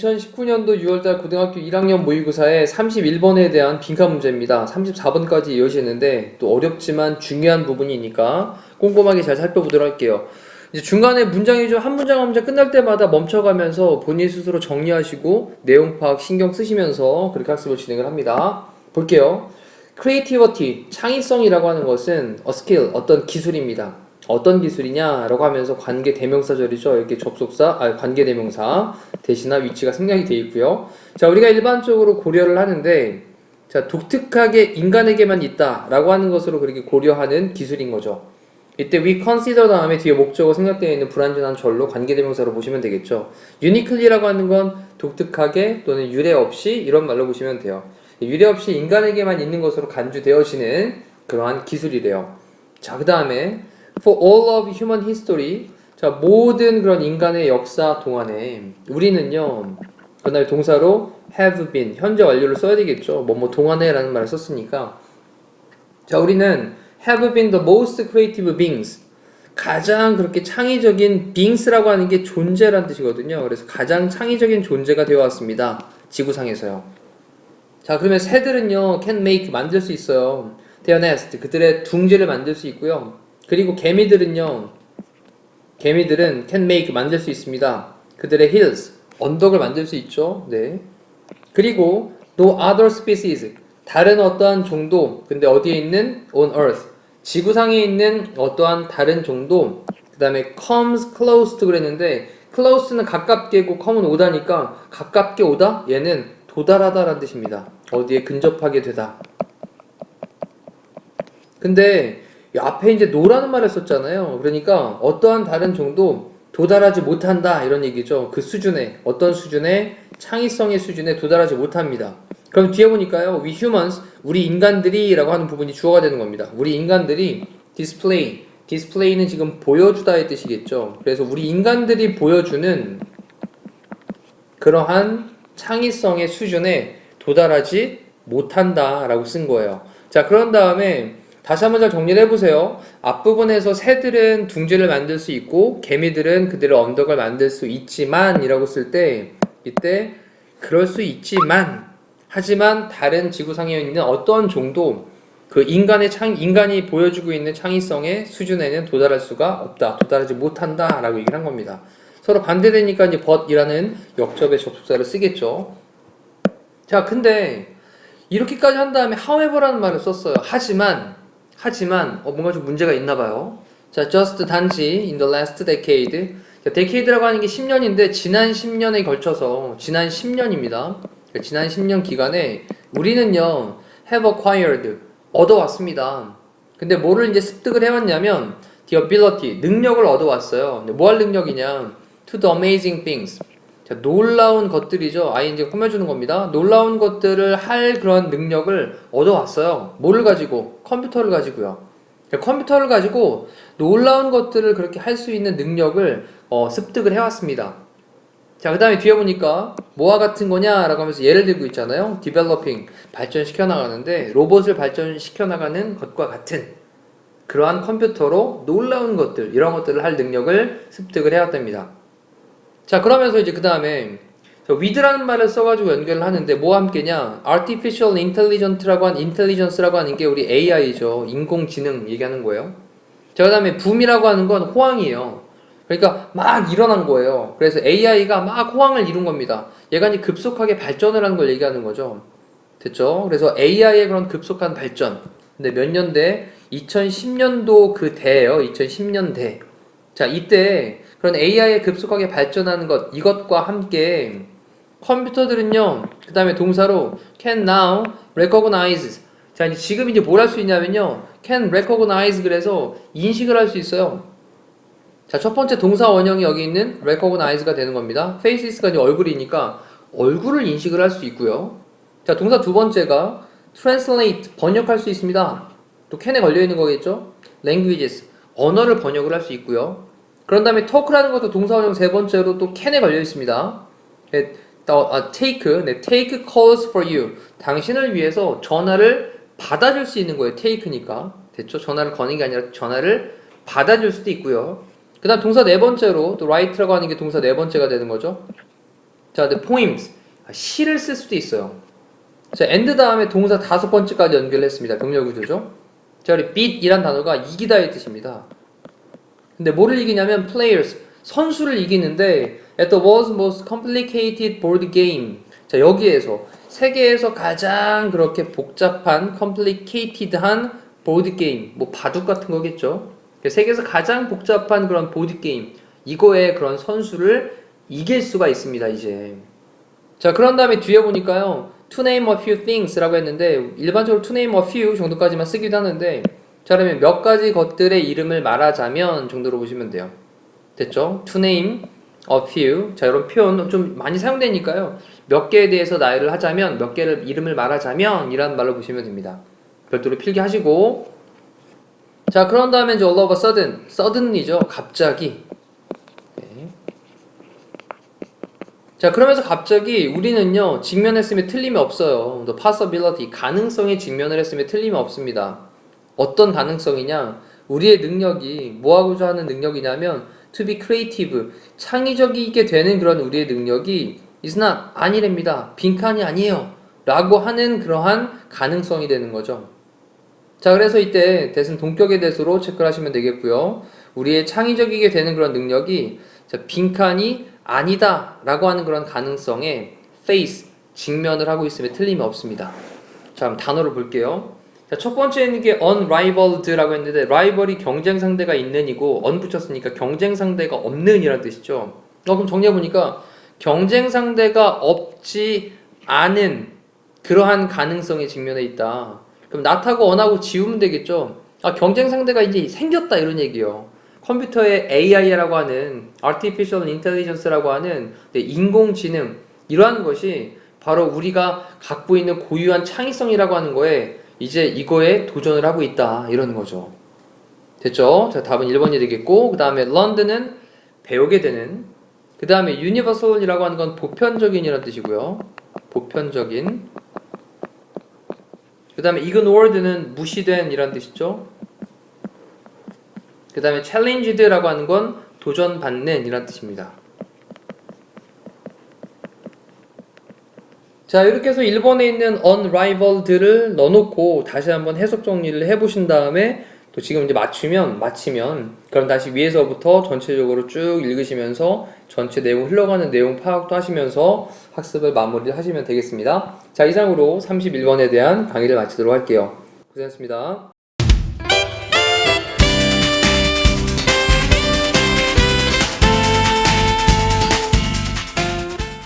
(2019년도 6월달) 고등학교 1학년 모의고사의 31번에 대한 빈칸 문제입니다. 34번까지 이어지는데 또 어렵지만 중요한 부분이니까 꼼꼼하게 잘 살펴보도록 할게요. 이제 중간에 문장이 좀 한 문장 한 문장 끝날 때마다 멈춰가면서 본인 스스로 정리하시고 내용 파악 신경 쓰시면서 그렇게 학습을 진행을 합니다. 볼게요. Creativity, 창의성이라고 하는 것은 a skill, 어떤 기술입니다. 어떤 기술이냐라고 하면서 관계 대명사절이죠. 이렇게 접속사, 아, 관계 대명사 대신나 위치가 생략이 되어 있고요. 자, 우리가 일반적으로 고려를 하는데 자, 독특하게 인간에게만 있다라고 하는 것으로 그렇게 고려하는 기술인 거죠. 이때 we consider 다음에 뒤에 목적어 생략되어 있는 불완전한 절로 관계대명사로 보시면 되겠죠. uniquely라고 하는 건 독특하게 또는 유례 없이 이런 말로 보시면 돼요. 유례 없이 인간에게만 있는 것으로 간주되어지는 그러한 기술이래요. 자, 그 다음에 for all of human history 자, 모든 그런 인간의 역사 동안에 우리는요. 그날 동사로 have been 현재 완료를 써야 되겠죠. 뭐뭐 동안에 라는 말을 썼으니까 자, 우리는 have been the most creative beings. 가장 그렇게 창의적인 beings라고 하는 게 존재란 뜻이거든요. 그래서 가장 창의적인 존재가 되어 왔습니다. 지구상에서요. 자, 그러면 새들은요, can make 만들 수 있어요. their nest 그들의 둥지를 만들 수 있고요. 그리고 개미들은요, 개미들은 can make 만들 수 있습니다. 그들의 hills 언덕을 만들 수 있죠. 네. 그리고 no other species 다른 어떠한 종도 근데 어디에 있는 on earth 지구상에 있는 어떠한 다른 종도 그 다음에 comes close to 그랬는데 close는 가깝게고 come은 오다니까 가깝게 오다 얘는 도달하다라는 뜻입니다. 어디에 근접하게 되다. 근데 이 앞에 이제 노라는 말을 썼잖아요. 그러니까 어떠한 다른 종도 도달하지 못한다 이런 얘기죠. 그 수준에 어떤 수준에 창의성의 수준에 도달하지 못합니다. 그럼 뒤에 보니까요, we humans, 우리 인간들이라고 하는 부분이 주어가 되는 겁니다. 우리 인간들이 display, display는 지금 보여주다의 뜻이겠죠. 그래서 우리 인간들이 보여주는 그러한 창의성의 수준에 도달하지 못한다라고 쓴 거예요. 자, 그런 다음에 다시 한번 잘 정리를 해보세요. 앞부분에서 새들은 둥지를 만들 수 있고 개미들은 그들의 언덕을 만들 수 있지만 이라고 쓸 때 이때 그럴 수 있지만 하지만 다른 지구상에 있는 어떤 종도 그 인간의 창 인간이 보여주고 있는 창의성의 수준에는 도달할 수가 없다. 도달하지 못한다라고 얘기를 한 겁니다. 서로 반대되니까 이제 but이라는 역접의 접속사를 쓰겠죠. 자, 근데 이렇게까지 한 다음에 however라는 말을 썼어요. 하지만 하지만 어, 뭔가 좀 문제가 있나 봐요. 자, just 단지 in the last decade. 자, decade라고 하는 게 10년인데 지난 10년에 걸쳐서 지난 10년입니다. 지난 10년 기간에 우리는요 have acquired 얻어왔습니다. 근데 뭐를 이제 습득을 해왔냐면 the ability 능력을 얻어왔어요. 뭐 할 능력이냐? To the amazing things. 자, 놀라운 것들이죠. ing가 꾸며주는 겁니다. 놀라운 것들을 할 그런 능력을 얻어왔어요. 뭐를 가지고? 컴퓨터를 가지고요. 컴퓨터를 가지고 놀라운 것들을 그렇게 할 수 있는 능력을 어, 습득을 해왔습니다. 자, 그 다음에 뒤에 보니까 뭐와 같은 거냐라고 하면서 예를 들고 있잖아요. developing, 발전시켜 나가는데 로봇을 발전시켜 나가는 것과 같은 그러한 컴퓨터로 놀라운 것들, 이런 것들을 할 능력을 습득을 해왔답니다. 자, 그러면서 이제 그 다음에 with라는 말을 써가지고 연결을 하는데 뭐와 함께냐? artificial intelligence라고 한 intelligence라고 하는 게 우리 AI죠. 인공지능 얘기하는 거예요. 자, 그 다음에 boom이라고 하는 건 호황이에요. 그러니까 막 일어난 거예요. 그래서 AI가 막 호황을 이룬 겁니다. 얘가 이제 급속하게 발전을 하는 걸 얘기하는 거죠. 됐죠? 그래서 AI의 그런 급속한 발전. 근데 몇 년대? 2010년도 그 대예요. 2010년대. 자, 이때 그런 AI의 급속하게 발전하는 것, 이것과 함께 컴퓨터들은요, 그 다음에 동사로 can now recognize. 자, 이제 지금 이제 뭘 할 수 있냐면요, can recognize 그래서 인식을 할 수 있어요. 자, 첫 번째 동사 원형이 여기 있는 recognize가 되는 겁니다. faces가 이제 얼굴이니까 얼굴을 인식을 할 수 있고요. 자, 동사 두 번째가 translate 번역할 수 있습니다. 또 can에 걸려 있는 거겠죠? languages 언어를 번역을 할 수 있고요. 그런 다음에 talk라는 것도 동사 원형 세 번째로 또 can에 걸려 있습니다. 네, 또, 아, take, 네, take calls for you. 당신을 위해서 전화를 받아줄 수 있는 거예요. take니까. 됐죠? 전화를 거는 게 아니라 전화를 받아줄 수도 있고요. 그 다음 동사 네 번째로 또 write라고 하는 게 동사 네 번째가 되는 거죠. 자, the poems. 아, 시를 쓸 수도 있어요. 자, and 다음에 동사 다섯 번째까지 연결했습니다. 병렬 구조죠. 자, 우리 beat이란 단어가 이기다의 뜻입니다. 근데 뭐를 이기냐면 players, 선수를 이기는데 at the world's most complicated board game. 자, 여기에서 세계에서 가장 그렇게 복잡한 complicated한 보드 게임, 뭐 바둑 같은 거겠죠. 세계에서 가장 복잡한 그런 보드 게임, 이거에 그런 선수를 이길 수가 있습니다, 이제. 자, 그런 다음에 뒤에 보니까요. to name a few things라고 했는데 일반적으로 to name a few 정도까지만 쓰기도 하는데 자, 그러면 몇 가지 것들의 이름을 말하자면 정도로 보시면 돼요. 됐죠? to name a few. 자, 이런 표현 좀 많이 사용되니까요. 몇 개에 대해서 나열을 하자면 몇 개를 이름을 말하자면 이라는 말로 보시면 됩니다. 별도로 필기하시고 자, 그런 다음에 이제 all of a sudden, sudden이죠. 갑자기. 네. 자, 그러면서 갑자기 우리는요, 직면했으면 틀림이 없어요. the possibility, 가능성에 직면을 했으면 틀림이 없습니다. 어떤 가능성이냐? 우리의 능력이 뭐하고자 하는 능력이냐면 to be creative, 창의적이게 되는 그런 우리의 능력이 is not 아니랍니다. 빈칸이 아니에요. 라고 하는 그러한 가능성이 되는 거죠. 자, 그래서 이때 대신 동격의 대수로 체크를 하시면 되겠고요. 우리의 창의적이게 되는 그런 능력이 자, 빈칸이 아니다 라고 하는 그런 가능성에 face, 직면을 하고 있으면 틀림이 없습니다. 자, 그럼 단어를 볼게요. 자, 첫 번째는 게 unrivaled라고 했는데 rival이 경쟁 상대가 있는이고 un 붙였으니까 경쟁 상대가 없는이라는 뜻이죠. 어, 그럼 정리해 보니까 경쟁 상대가 없지 않은 그러한 가능성에 직면해 있다. 그럼 not하고 on하고 지우면 되겠죠. 아, 경쟁 상대가 이제 생겼다 이런 얘기예요. 컴퓨터에 AI라고 하는 Artificial Intelligence라고 하는 네, 인공지능 이러한 것이 바로 우리가 갖고 있는 고유한 창의성이라고 하는 거에 이제 이거에 도전을 하고 있다 이러는 거죠. 됐죠? 자, 답은 1번이 되겠고 그 다음에 런던은 배우게 되는 그 다음에 universal이라고 하는 건 보편적인이라는 뜻이고요. 보편적인 그 다음에 ignored는 무시된 이라는 뜻이죠. 그 다음에 challenged라고 하는 건 도전받는 이라는 뜻입니다. 자 이렇게 해서 1번에 있는 unrivaled를 넣어놓고 다시 한번 해석 정리를 해보신 다음에 또 지금 이제 맞추면 맞히면 그럼 다시 위에서부터 전체적으로 쭉 읽으시면서 전체 내용 흘러가는 내용 파악도 하시면서 학습을 마무리 하시면 되겠습니다. 자 이상으로 31번에 대한 강의를 마치도록 할게요. 고생했습니다.